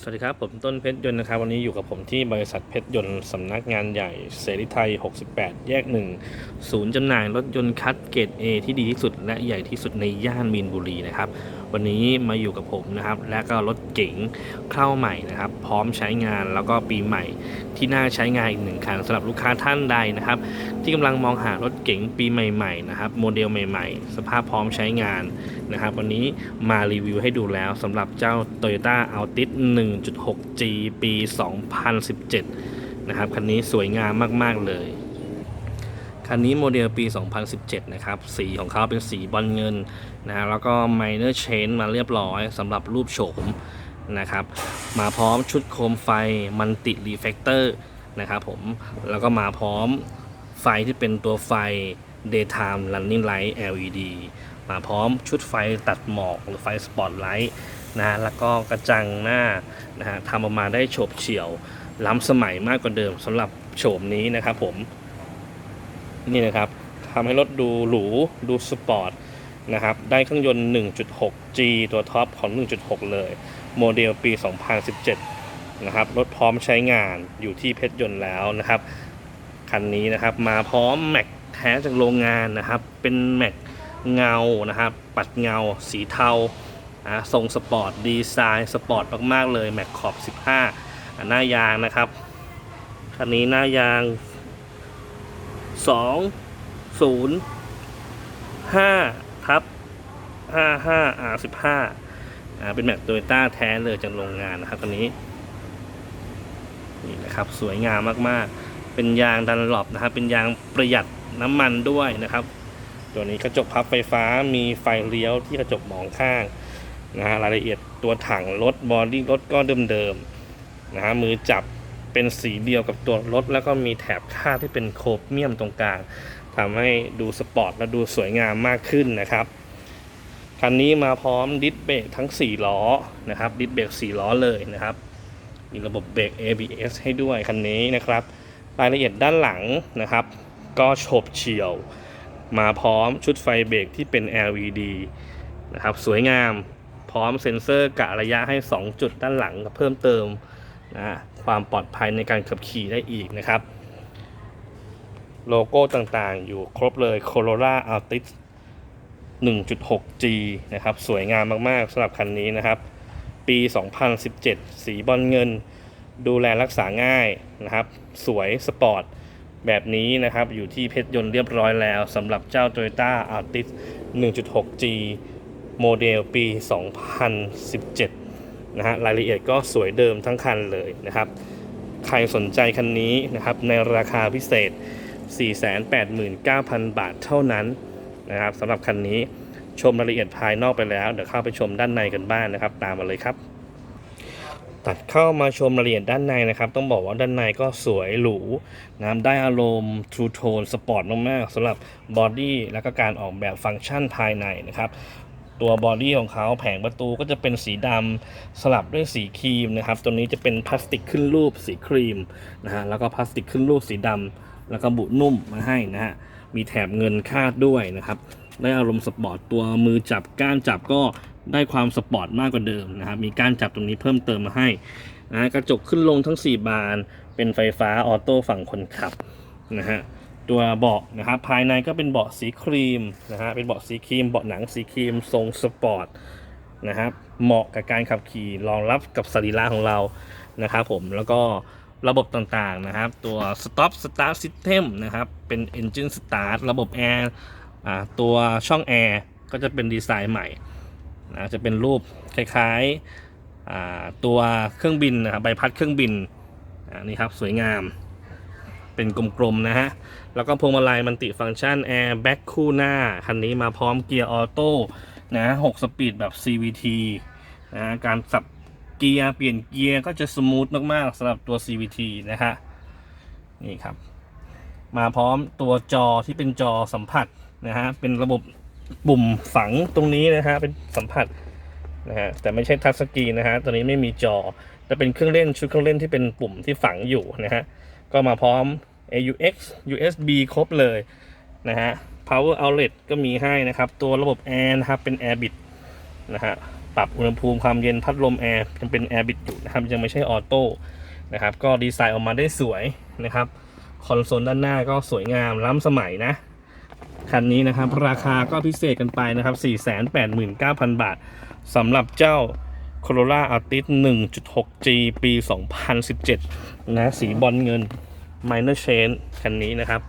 สวัสดีครับ ผมต้นเพชรยนต์นะครับ วันนี้อยู่กับผมที่บริษัทเพชรยนต์สำนักงานใหญ่เสรีไทย 68 แยก 1 ศูนย์จำหน่ายรถยนต์คัดเกรด A ที่ดีที่สุดและใหญ่ที่สุดในย่านมีนบุรีนะครับ วันนี้มาอยู่กับผมนะครับ และก็รถเก๋งเข้าใหม่นะครับ พร้อมใช้งานแล้วก็ปีใหม่ที่น่าใช้งานอีกหนึ่งคันสำหรับลูกค้าท่านใดนะครับ ที่กำลังมองหารถเก๋งปีใหม่ๆนะครับโมเดลใหม่ๆ สภาพพร้อมใช้งานนะครับ วันนี้มารีวิวให้ดูแล้วสำหรับเจ้า Toyota Altis 1.6G ปี 2017 นะครับคันนี้สวยงามมากๆเลยคันนี้โมเดลปี 2017 นะครับ สีของเขาเป็นสีบอลเงิน นะฮะแล้วก็ minor change มาเรียบร้อยสำหรับรูปโฉมนะครับ มาพร้อมชุดโคมไฟมันติรีเฟกเตอร์นะครับผมแล้วก็มาพร้อมไฟที่เป็นตัวไฟ daytime running light LED มาพร้อมชุดไฟตัดหมอกหรือไฟสปอตไลท์นะฮะแล้วก็กระจังหน้านะฮะทำออกมาได้โฉบเฉี่ยว ล้ำสมัยมากกว่าเดิมสำหรับโฉมนี้นะครับผม นี่นะครับทำให้รถดูหรู ดูสปอร์ต นะครับ ได้เครื่องยนต์ 1.6G ตัวท็อปของ 1.6 เลย โมเดลปี 2017 นะครับ รถพร้อมใช้งานอยู่ที่เพชรยนต์แล้วนะครับ คันนี้นะครับ มาพร้อมแม็กแท้จากโรงงานนะครับ เป็นแม็กเงา นะครับ ปัดเงา สีเทาอะทรงสปอร์ต ดีไซน์สปอร์ตมาก ๆ เลย แม็กขอบ 15 หน้ายางนะครับ คันนี้หน้ายางสองศูนย์ห้า ทับห้าห้าอาสิบห้าอ่าเป็นแม็กโตโยต้าแท้เลยจากโรงงานนะครับตัวนี้นี่นะครับสวยงามมากๆ เป็นยางดันหลบนะครับ เป็นยางประหยัดน้ำมันด้วยนะครับ ตัวนี้กระจกพับไฟฟ้ามีไฟเลี้ยวที่กระจกมองข้างนะฮะรายละเอียดตัวถังรถบอดี้รถก็เดิมๆนะฮะมือจับ เป็นสีเดียวกับตัวรถ แล้วก็มีแถบค่าดที่เป็นโครเมียมตรงกลางทำให้ดูสปอร์ตและดูสวยงามมากขึ้นนะครับคันนี้มาพร้อมดิสเบรกทั้ง 4 ล้อนะครับดิสเบรก4 ล้อเลยนะครับ มีระบบเบรก ABS ให้ด้วยคันนี้นะครับ รายละเอียดด้านหลังนะครับ ก็โฉบเฉี่ยว มาพร้อมชุดไฟเบรกที่เป็น LED นะครับสวยงามพร้อมเซ็นเซอร์กะระยะให้ 2 จุดด้านหลังเพิ่มเติม นะความปลอดภัยในการขับขี่ได้อีกนะครับ โลโก้ต่างๆ อยู่ครบเลย Corolla Altis 1.6G นะครับ สวยงามมากๆสำหรับคันนี้นะครับ ปี 2017 สีบอลเงิน ดูแลรักษาง่ายนะครับ สวยสปอร์ตแบบนี้นะครับ อยู่ที่เพชรยนต์เรียบร้อยแล้วสำหรับเจ้า Toyota Altis 1.6G โมเดลปี 2017 นะฮะรายละเอียดก็สวยเดิมทั้งคันเลยนะครับ ใครสนใจคันนี้นะครับในราคาพิเศษ 489,000 บาทเท่านั้นนะครับสำหรับคันนี้ชมรายละเอียดภายนอกไปแล้ว เดี๋ยวเข้าไปชมด้านในกันบ้างนะครับ ตามมาเลยครับ ตัดเข้ามาชมรายละเอียดด้านในนะครับ ต้องบอกว่าด้านในก็สวยหรูนะได้อารมณ์ True Tone สปอร์ตมากๆสำหรับ บอดี้และก็การออกแบบฟังก์ชันภายในนะครับ ตัวบอดี้ของเขาแผงประตูก็จะเป็นสีดำสลับด้วยสีครีมนะครับ ตัวนี้จะเป็นพลาสติกขึ้นรูปสีครีมนะฮะแล้วก็พลาสติกขึ้นรูปสีดำแล้วก็บุนุ่มมาให้นะฮะมีแถบเงินคาดด้วยนะครับได้อารมณ์สปอร์ตตัวมือจับก้านจับก็ได้ความสปอร์ตมากกว่าเดิมนะครับมีก้านจับตรงนี้เพิ่มเติมมาให้นะกระจกขึ้นลงทั้ง 4 บาน เป็นไฟฟ้าออโต้ฝั่งคนขับนะฮะ ตัวเบาะนะครับภายในก็เป็นเบาะสีครีมนะฮะเป็นเบาะสีครีมเบาะหนังสีครีมทรงสปอร์ตนะครับเหมาะกับการขับขี่รองรับกับสรีระของเรานะครับผมแล้วก็ระบบต่างๆนะครับ ตัว stop start system นะครับ เป็น engine start ระบบแอร์ตัวช่องแอร์ก็จะเป็นดีไซน์ใหม่นะจะเป็นรูปคล้ายๆตัวเครื่องบินนะครับใบพัดเครื่องบินนี่ครับสวยงาม เป็นกลมๆนะฮะ แล้วก็พวงมาลัยมันติฟังก์ชันแอร์แบ็คคู่หน้า คันนี้มาพร้อมเกียร์ออโต้นะ6สปีดแบบ CVT นะการสับเกียร์เปลี่ยนเกียร์ก็จะสมูทมากๆสำหรับตัว CVT นะฮะ นี่ครับ มาพร้อมตัวจอที่เป็นจอสัมผัสนะฮะ เป็นระบบปุ่มฝังตรงนี้นะฮะ เป็นสัมผัสนะฮะ แต่ไม่ใช่ทัชสกรีนนะฮะ ตัวนี้ไม่มีจอแต่เป็นเครื่องเล่นชุดเครื่องเล่นที่เป็นปุ่มที่ฝังอยู่นะฮะ ก็มาพร้อม AUX USB ครบเลยนะฮะ Power Outlet ก็มีให้นะครับ ตัวระบบแอร์นะครับ เป็น Airbit นะฮะ ปรับอุณหภูมิความเย็นพัดลมแอร์ยังเป็นแอร์บิดอยู่นะครับ ยังไม่ใช่ออโต้นะครับ ก็ดีไซน์ออกมาได้สวยนะครับ คอนโซลด้านหน้าก็สวยงามล้ำสมัยนะ คันนี้นะครับ ราคาก็พิเศษกันไปนะครับ 489,000 บาทสำหรับเจ้า Corolla Altis 1.6G ปี 2017 นะ สีบอลเงิน Minor Change คันนี้นะครับ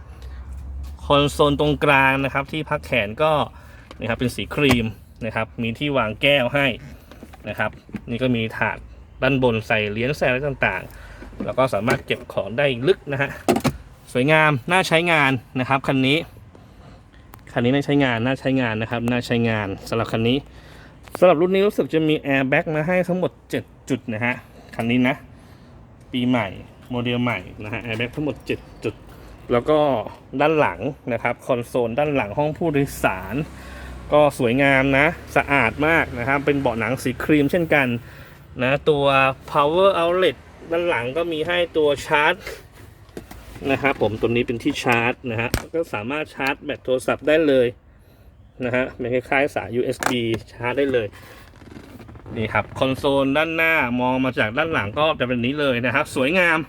คอนโซลตรงกลางนะครับ ที่พักแขนก็นะครับเป็นสีครีมนะครับ มีที่วางแก้วให้นะครับ นี่ก็มีถาดด้านบนใส่เหรียญใส่อะไรต่างๆ แล้วก็สามารถเก็บของได้ลึกนะฮะ สวยงาม น่าใช้งานนะครับคันนี้ คันนี้น่าใช้งาน น่าใช้งานนะครับ น่าใช้งานสำหรับคันนี้ สำหรับรุ่นนี้รู้สึกจะมีแอร์แบ็กมาให้ทั้งหมด 7 จุดนะฮะ คันนี้นะ ปีใหม่โมเดลใหม่นะฮะแอร์แบ็กทั้งหมด 7 จุด แล้วก็ด้านหลังนะครับคอนโซลด้านหลังห้องผู้โดยสาร ก็สวยงามนะ สะอาดมากนะครับ เป็นเบาะหนังสีครีมเช่นกันนะตัว power outlet ด้านหลังก็มีให้ตัวชาร์จนะครับผมตัวนี้เป็นที่ชาร์จนะฮะก็สามารถชาร์จแบตโทรศัพท์ได้เลย นะฮะเป็นคล้ายๆสาย USB ชาร์จได้เลยนี่ครับคอนโซลด้านหน้ามองมาจากด้านหลังก็จะเป็นนี้เลยนะครับ สวยงาม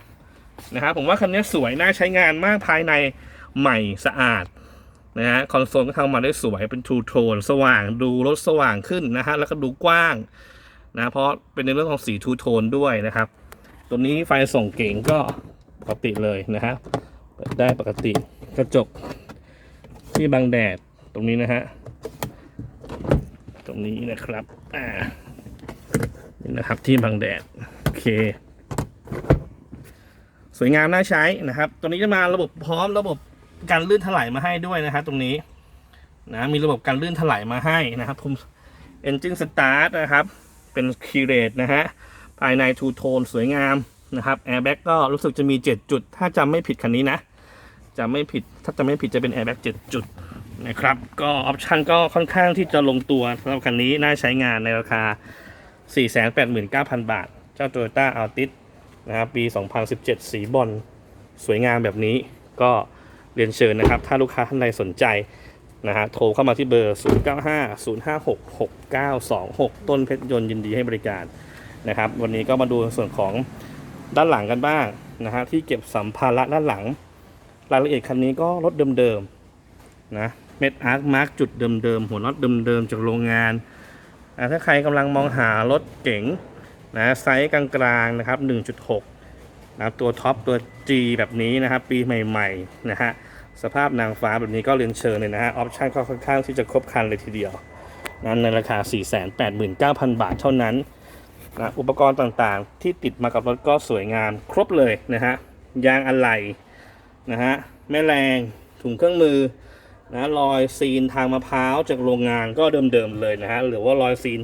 นะครับผมว่าคันนี้สวยน่าใช้งานมากภายในใหม่สะอาดนะฮะคอนโซลก็ทำมาได้สวยเป็นทูโทนสว่างดูรถสว่างขึ้นนะฮะแล้วก็ดูกว้างนะเพราะเป็นในเรื่องของสีทูโทนด้วยนะครับ ตัวนี้ไฟส่องเก่งก็ปกติเลยนะฮะเปิดได้ปกติกระจกที่บังแดด ตรงนี้นะฮะ ตรงนี้นะครับ อ่า นี่นะครับที่บังแดด โอเค สวยงามน่าใช้นะครับ ตัวนี้จะมาระบบพร้อมระบบการลื่นถลายมาให้ด้วยนะครับตรงนี้ นะ มีระบบการลื่นถลายมาให้นะครับผม Engine Start นะครับ เป็นคีเรตนะฮะ ภายในทูโทนสวยงามนะครับแอร์แบ็กก็รู้สึกจะมี 7 จุด ถ้าจำไม่ผิดคันนี้นะจะไม่ผิดถ้าจำไม่ผิดจะเป็นแอร์แบ็ก7จุด นะครับ ก็ออปชันก็ค่อนข้างที่จะลงตัวสำหรับคันนี้น่าใช้งานในราคา 489,000 บาท เจ้า Toyota Altis นะครับปี 2017 สีบอลสวยงามแบบนี้ก็เรียนเชิญนะครับ ถ้าลูกค้าท่านใดสนใจนะฮะโทรเข้ามาที่เบอร์ 0950566926 ต้นเพชรยนต์ยินดีให้บริการนะครับ วันนี้ก็มาดูส่วนของด้านหลังกันบ้างนะฮะที่เก็บสัมภาระด้านหลัง รายละเอียดคันนี้ก็รถเดิมๆนะ เม็ดอาร์คมาร์กจุดเดิมๆ หัวน็อตเดิมๆ จากโรงงาน ถ้าใครกำลังมองหารถเก๋งนะไซส์กลางๆนะครับ 1.6นะตัวท็อปตัว G แบบนี้นะครับ ปีใหม่ๆนะฮะสภาพนางฟ้าแบบนี้ก็เรียนเชิญเลยนะฮะออปชั่นก็ค่อนข้างที่จะครบครันเลยทีเดียวนั้นในราคา 489,000 บาทเท่านั้นนะอุปกรณ์ต่างๆ ที่ติดมากับรถก็สวยงามครบเลยนะฮะยางอะไหล่นะฮะแม่แรงถุงเครื่องมือ นะรอยซีนทางมะพร้าวจากโรงงานก็เดิมๆเลยนะฮะหรือว่ารอยซีน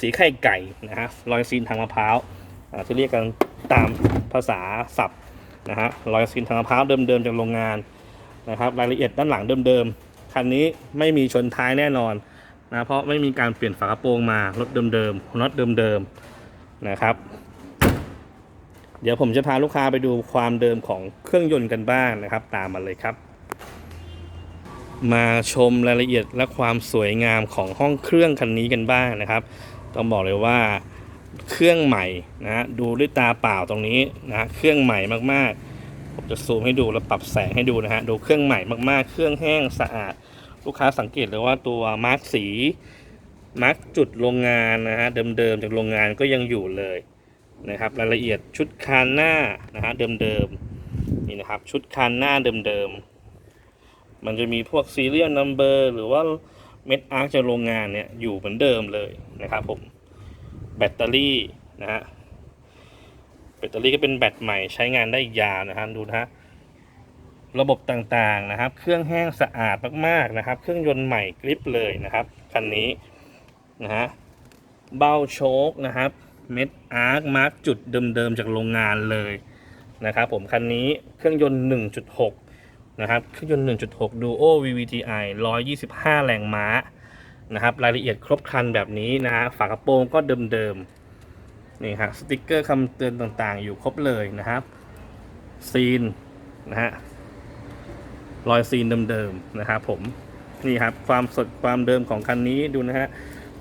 สีไข่ไก่นะฮะรอยซีนทางมะพร้าวอาที่เรียกกันตามภาษาศัพท์นะฮะรอยซีนทางมะพร้าวเดิมๆจากโรงงานนะครับรายละเอียดด้านหลังเดิมๆคันนี้ไม่มีชนท้ายแน่นอนนะเพราะไม่มีการเปลี่ยนฝากระโปรงมารถเดิมๆน็อตเดิมๆนะครับ เดี๋ยวผมจะพาลูกค้าไปดูความเดิมของเครื่องยนต์กันบ้างนะครับ ตามมาเลยครับ มาชมรายละเอียดและความสวยงามของห้องเครื่องคันนี้กันบ้างนะครับ ต้องบอกเลยว่าเครื่องใหม่นะดูด้วยตาเปล่าตรงนี้นะเครื่องใหม่มากๆ ผมจะซูมให้ดูแล้วปรับแสงให้ดูนะฮะดูเครื่องใหม่มากๆ เครื่องแห้งสะอาด ลูกค้าสังเกตเลยว่าตัวมาร์กสีมาร์กจุดโรงงานนะฮะเดิมๆจากโรงงานก็ยังอยู่เลยนะครับรายละเอียดชุดคานหน้านะฮะเดิมๆนี่นะครับชุดคานหน้าเดิมๆ มันจะมีพวกซีเรียลนัมเบอร์หรือว่าเม็ดอาร์คจากโรงงานเนี่ยอยู่เหมือนเดิมเลยนะครับผม แบตเตอรี่นะฮะแบตเตอรี่ก็เป็นแบตใหม่ใช้งานได้ยาวนะฮะดูนะฮะระบบต่างๆนะครับ เครื่องแห้งสะอาดมากๆนะครับ เครื่องยนต์ใหม่กริปเลยนะครับคันนี้นะฮะเบ้าโชคนะครับเม็ดอาร์คมาร์กจุดเดิมๆจากโรงงานเลยนะครับผมคันนี้เครื่องยนต์ 1.6 นะครับเครื่องยนต์ 1.6 Duo VVTi 125 แรงม้านะครับรายละเอียดครบครันแบบนี้นะฮะฝากระโปรงก็เดิมๆนี่ฮะสติกเกอร์คำเตือนต่างๆ อยู่ครบเลยนะครับซีนนะฮะรอยซีนเดิมๆนะครับผมนี่ครับความสดความเดิมของคันนี้ดูนะฮะ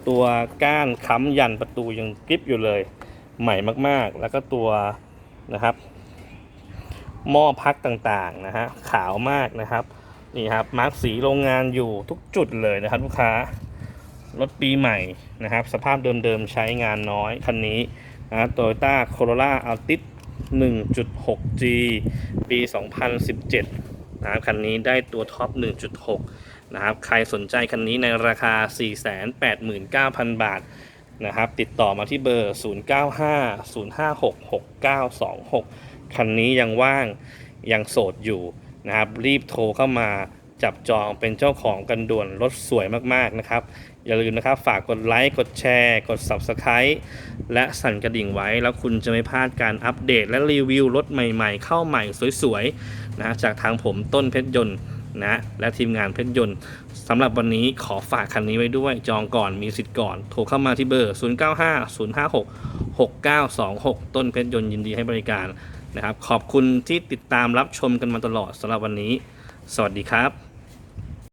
ตัวก้านค้ำยันประตูยังกริบอยู่เลยใหม่มากๆ แล้วก็ตัวนะครับ หม้อพักต่างๆนะฮะขาวมากนะครับนี่ครับมาร์กสีโรงงานอยู่ทุกจุดเลยนะครับลูกค้ารถปีใหม่นะครับ สภาพเดิมๆใช้งานน้อยคันนี้นะโตโยต้าโคโรล่าอัลติส 1.6G ปี 2017 นะครับคันนี้ได้ตัวท็อป 1.6 นะครับ ใครสนใจคันนี้ในราคา 489,000 บาทนะครับ ติดต่อมาที่เบอร์ 0950566926 คันนี้ยังว่างยังโสดอยู่นะครับ รีบโทรเข้ามาจับจองเป็นเจ้าของกันด่วนรถสวยมากๆนะครับ อย่าลืมนะครับ ฝากกดไลค์กดแชร์ กด Subscribe และสั่นกระดิ่งไว้ แล้วคุณจะไม่พลาดการอัปเดต และรีวิวรถใหม่ๆ เข้าใหม่สวยๆนะจากทางผมต้นเพชรยนต์นะและทีมงานเพชรยนต์สำหรับวันนี้ขอฝากคันนี้ไว้ด้วยจองก่อนมีสิทธิ์ก่อน โทรเข้ามาที่เบอร์ 0950566926 ต้นเพชรยนต์ยินดีให้บริการ นะครับ ขอบคุณที่ติดตามรับชมกันมาตลอดสำหรับวันนี้ สวัสดีครับ